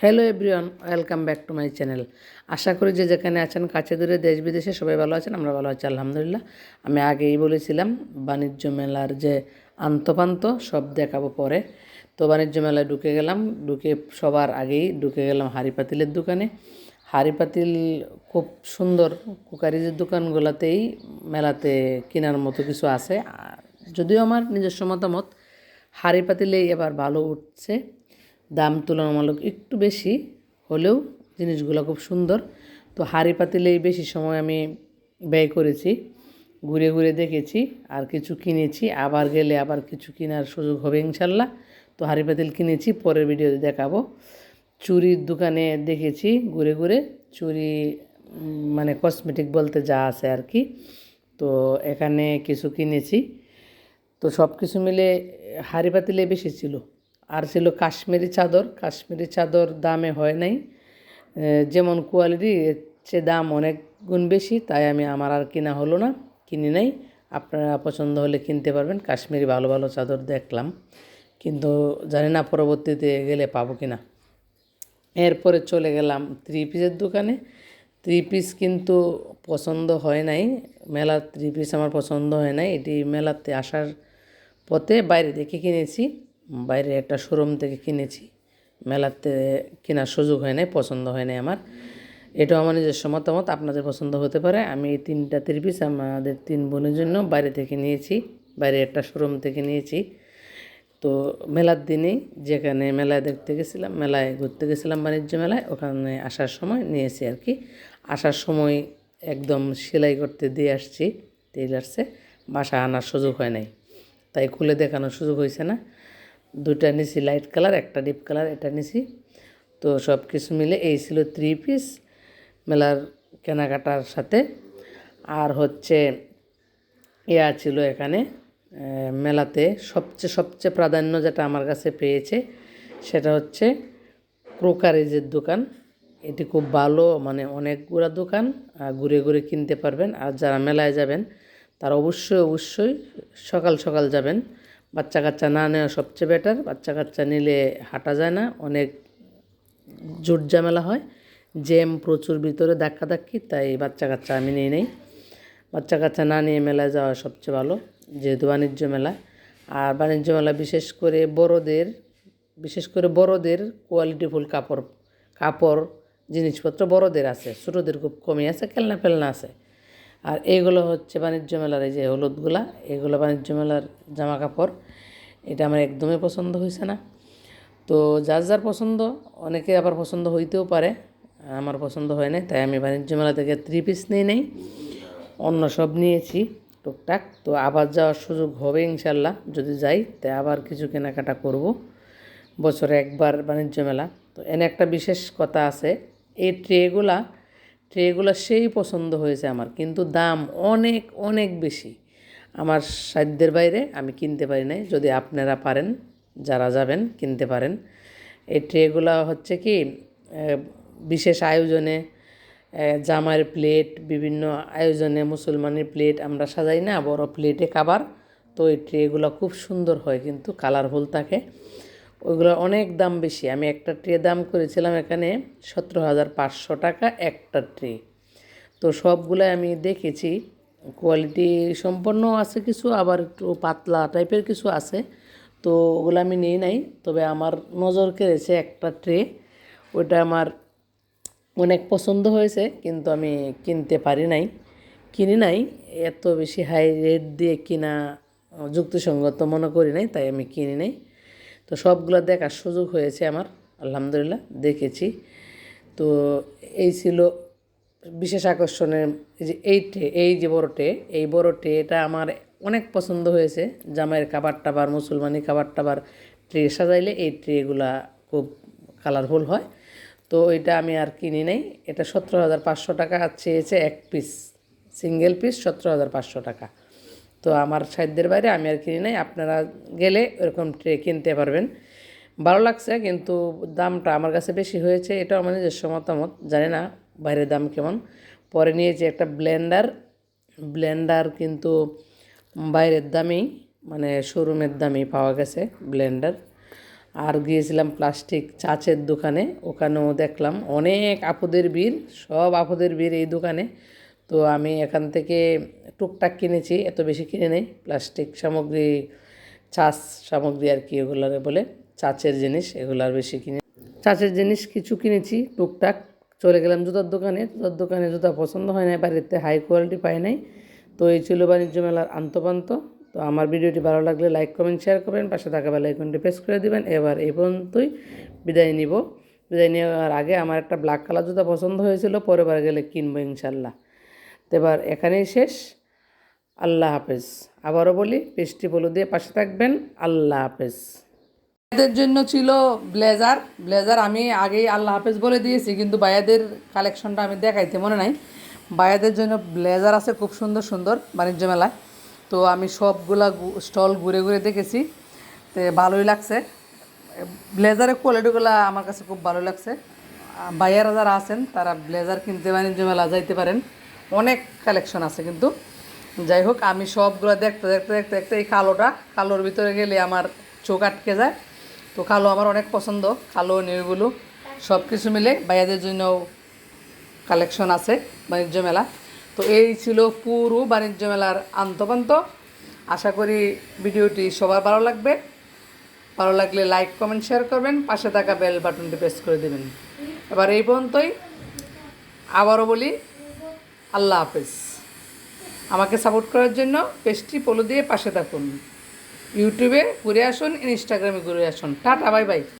Hello everyone welcome back to my channel আশা করি যে যেখানে আছেন, কাছে দূরে, দেশ বিদেশে সবাই ভালো আছেন, আমরা ভালো আছি, আলহামদুলিল্লাহ। আমি আগেই বলেছিলাম, বাণিজ্য মেলার যে আন্তপান্ত, সব দেখাবো পরে। তো বাণিজ্য মেলায় ঢুকে গেলাম, ঢুকে সবার আগেই ঢুকে গেলাম হাড়ি পাতিলের দোকানে। হাড়ি পাতিল খুব সুন্দর, কুকারিজের দোকানগুলোতেই মেলাতে কেনার মতো কিছু আছে। যদিও আমার নিজস্ব মতামত, হাড়ি পাতিলেই এবার ভালো উঠছে। দাম তুলনামূলক একটু বেশি হলেও জিনিসগুলো খুব সুন্দর। তো হাড়ি পাতিলেই বেশি সময় আমি ব্যয় করেছি। ঘুরে ঘুরে দেখেছি, আর কিছু কিনেছি। আবার গেলে আবার কিছু কেনার সুযোগ হবে ইনশাল্লাহ। তো হাড়ি পাতিল কিনেছি, পরের ভিডিওতে দেখাবো। চুরির দোকানে দেখেছি, ঘুরে ঘুরে। চুরি মানে কসমেটিক বলতে যা আছে আর কি। তো এখানে কিছু কিনেছি। তো সব কিছু মিলে হাড়ি পাতিলে বেশি ছিল। আর ছিল কাশ্মীরি চাদর। কাশ্মীরি চাদর দামে হয় নাই। যেমন কোয়ালিটি চেয়ে দাম অনেক গুণ বেশি, তাই আমি আমার আর কিনা হলো না, কিনি নাই। আপনারা পছন্দ হলে কিনতে পারবেন। কাশ্মীরি ভালো ভালো চাদর দেখলাম। কিন্তু জানি না পরবর্তীতে গেলে পাবো কি না এরপরে চলে গেলাম থ্রি পিসের দোকানে। থ্রি পিস কিন্তু পছন্দ হয় নাই। মেলার থ্রি পিস আমার পছন্দ হয় নাই। এটি মেলাতে আসার পথে বাইরে দেখে কিনেছি। বাইরে একটা শোরুম থেকে কিনেছি। মেলাতে কেনার সুযোগ হয় নাই, পছন্দ হয় নাই আমার। এটাও আমার নিজস্ব মতামত, আপনাদের পছন্দ হতে পারে। আমি এই তিনটা থ্রি পিস আমাদের তিন বোনের জন্য বাইরে থেকে নিয়েছি, বাইরে একটা শোরুম থেকে নিয়েছি। তো মেলার দিনেই যেখানে মেলায় দেখতে গেছিলাম, মেলায় ঘুরতে গেছিলাম বাণিজ্য মেলায়, ওখানে আসার সময় নিয়েছি আর কি। আসার সময় একদম সেলাই করতে দিয়ে আসছি টেলার্সে বাসা আনার সুযোগ হয় নাই। তাই খুলে দেখানোর সুযোগ হয়েছে না। দুটা নিছি লাইট কালার একটা ডিপ কালার এটা নিছি। তো সব কিছু মিলে এই ছিল থ্রি পিস মেলার কেনাকাটার সাথে। আর হচ্ছে, ইয়া ছিল এখানে মেলাতে সবচেয়ে সবচেয়ে প্রাধান্য যেটা আমার কাছে পেয়েছে, সেটা হচ্ছে ক্রোকারেজের দোকান। এটি খুব ভালো মানে অনেকগুলো দোকান ঘুরে ঘুরে কিনতে পারবেন। আর যারা মেলায় যাবেন, তারা অবশ্যই অবশ্যই সকাল সকাল যাবেন। বাচ্চা কাচ্চা না নেওয়া সবচেয়ে বেটার বাচ্চা কাচ্চা নিলে হাঁটা যায় না, অনেক জোট ঝামেলা হয়। জ্যাম প্রচুর ভিতরে ধাক্কা ধাক্কি তাই বাচ্চা কাচ্চা আমি নিয়ে নেই। বাচ্চা কাচ্চা না নিয়ে মেলায় যাওয়া সবচেয়ে ভালো, যেহেতু বাণিজ্য মেলা। আর বাণিজ্য মেলা বিশেষ করে বড়দের, বিশেষ করে বড়দের কোয়ালিটিফুল কাপড় কাপড়, জিনিসপত্র বড়দের আছে, ছোটোদের খুব কমই আছে খেলনা ফেলনা আছে। আর এইগুলো হচ্ছে বাণিজ্য মেলার, এই যে হলুদগুলা, এগুলো বাণিজ্য মেলার জামা কাপড় এটা আমার একদমই পছন্দ হয়েছে না। তো যার যার পছন্দ, অনেকে আবার পছন্দ হইতেও পারে, আমার পছন্দ হয় না তাই আমি বাণিজ্য মেলা থেকে থ্রি পিস নিয়ে নেই। অন্য সব নিয়েছি টুকটাক, তো আবার যাওয়ার সুযোগ হবে ইনশাল্লাহ যদি যাই, তাই আবার কিছু কেনাকাটা করব। বছরে একবার বাণিজ্য মেলা, তো এনে একটা বিশেষ কথা আছে, এই ট্রেগুলা ট্রেগুলো সেই পছন্দ হয়েছে আমার। কিন্তু দাম অনেক অনেক বেশি। আমার সাধ্যের বাইরে আমি কিনতে পারি নাই। যদি আপনারা পারেন, যারা যাবেন, কিনতে পারেন। এই ট্রেগুলো হচ্ছে কি বিশেষ আয়োজনে জামার প্লেট, বিভিন্ন আয়োজনে মুসলমানের প্লেট আমরা সাজাই না, বড় প্লেটে খাবার তো এই ট্রেগুলো খুব সুন্দর হয়, কিন্তু কালারফুল থাকে। ওইগুলো অনেক দাম বেশি। আমি একটা ট্রে দাম করেছিলাম এখানে সতেরো হাজার পাঁচশো টাকা একটা ট্রে। তো সবগুলো আমি দেখেছি। কোয়ালিটি সম্পন্ন আছে কিছু, আবার একটু পাতলা টাইপের কিছু আছে। তো ওগুলো আমি নিয়ে নাই, তবে আমার নজর কেড়েছে একটা ট্রে। ওটা আমার অনেক পছন্দ হয়েছে, কিন্তু আমি কিনতে পারি নাই। কিনি নাই, এত বেশি হাই রেট দিয়ে কিনা যুক্তিসঙ্গত মনে করি নাই, তাই আমি কিনি নাই। তো সবগুলো দেখার সুযোগ হয়েছে আমার, আলহামদুলিল্লাহ, দেখেছি। তো এই ছিল বিশেষ আকর্ষণের এই যে এই টে, এই যে বড় টে, এই বড় টে এটা আমার অনেক পছন্দ হয়েছে। জামাইয়ের খাবার টাবার মুসলমানি খাবার টাবার ট্রে সাজাইলে এই ট্রেগুলা খুব কালারফুল হয়। তো এটা আমি আর কিনি নাই। এটা সতেরো হাজার পাঁচশো টাকা চেয়েছে এক পিস সিঙ্গেল পিস সতেরো হাজার পাঁচশো টাকা। তো আমার সাধ্যের বাইরে আমি আর কিনি নাই। আপনারা গেলে এরকম ট্রে কিনতে পারবেন। ভালো লাগছে, কিন্তু দামটা আমার কাছে বেশি হয়েছে। এটাও আমার নিজস্ব মতামত, জানি না বাইরের দাম কেমন। পরে নিয়েছি একটা ব্লেন্ডার। ব্লেন্ডার কিন্তু বাইরের দামেই মানে শোরুমের দামেই পাওয়া গেছে ব্লেন্ডার। আর গিয়েছিলাম প্লাস্টিক চাচের দোকানে, ওখানেও দেখলাম অনেক আপদের বীর সব আপদের বীর এই দোকানে। তো আমি এখান থেকে টুকটাক কিনেছি, এত বেশি কিনে নেই। প্লাস্টিক সামগ্রী, চাষ সামগ্রী আর কি এগুলারে বলে, চাচের জিনিস এগুলার বেশি কিনে। চাচের জিনিস কিছু কিনেছি টুকটাক। চলে গেলাম জুতার দোকানে জুতার দোকানে জুতা পছন্দ হয় নাই, বাড়িতে হাই কোয়ালিটি পাই নাই। তো এই ছিল বাণিজ্য মেলার আন্তপান্ত তো আমার ভিডিওটি ভালো লাগলে লাইক কমেন্ট শেয়ার করবেন, পাশে থাকা বেল আইকনটি প্রেস করে দিবেন। এবার এই পর্যন্তই বিদায় নিব। বিদায় নেওয়ার আগে আমার একটা ব্ল্যাক কালার জুতা পছন্দ হয়েছিল, পরের বার গেলে কিনবো ইনশাল্লাহ। এবার এখানেই শেষ। আল্লাহ হাফেজ। আবারও বলি পেস্টি পলো দিয়ে পাশে থাকবেন। আল্লাহ হাফেজ। ভাইয়াদের জন্য ছিল ব্লেজার। ব্লেজার আমি আগেই আল্লাহ হাফেজ বলে দিয়েছি কিন্তু ভাইয়াদের কালেকশনটা আমি দেখাইতে মনে নাই। ভাইয়াদের জন্য ব্লেজার আছে খুব সুন্দর সুন্দর বাণিজ্য মেলায়। তো আমি সবগুলা স্টল ঘুরে ঘুরে দেখেছি। তো ভালোই লাগছে। ব্লেজারের কোয়ালিটিগুলো আমার কাছে খুব ভালো লাগছে। আহ, ভাইয়ারা যারা আছেন তারা ব্লেজার কিনতে বাণিজ্য মেলা যাইতে পারেন। অনেক কালেকশন আছে কিন্তু। যাই হোক, আমি সবগুলো দেখতে দেখতে দেখতে দেখতে এই কালোটা, কালোর ভিতরে গেলে আমার চোখ আটকে যায়। তো কালো আমার অনেক পছন্দ, কালো নীলগুলো সব কিছু মিলে ভাইয়াদের জন্য কালেকশন আছে, বাণিজ্য মেলা। তো এই ছিল পুরো বাণিজ্য মেলার আন্তপান্ত। আশা করি ভিডিওটি সবার ভালো লাগবে। ভালো লাগলে লাইক কমেন্ট শেয়ার করবেন। পাশে থাকা বেল বাটনটি প্রেস করে দেবেন। এবার এই পর্যন্তই। আবারও বলি আল্লাহ হাফেজ। আমাকে সাপোর্ট করার জন্য পেস্ট্রি পোলো দিয়ে পাশে থাকুন। ইউটিউবে ঘুরে আসুন ইনস্টাগ্রামে ঘুরে আসুন। Tata bye bye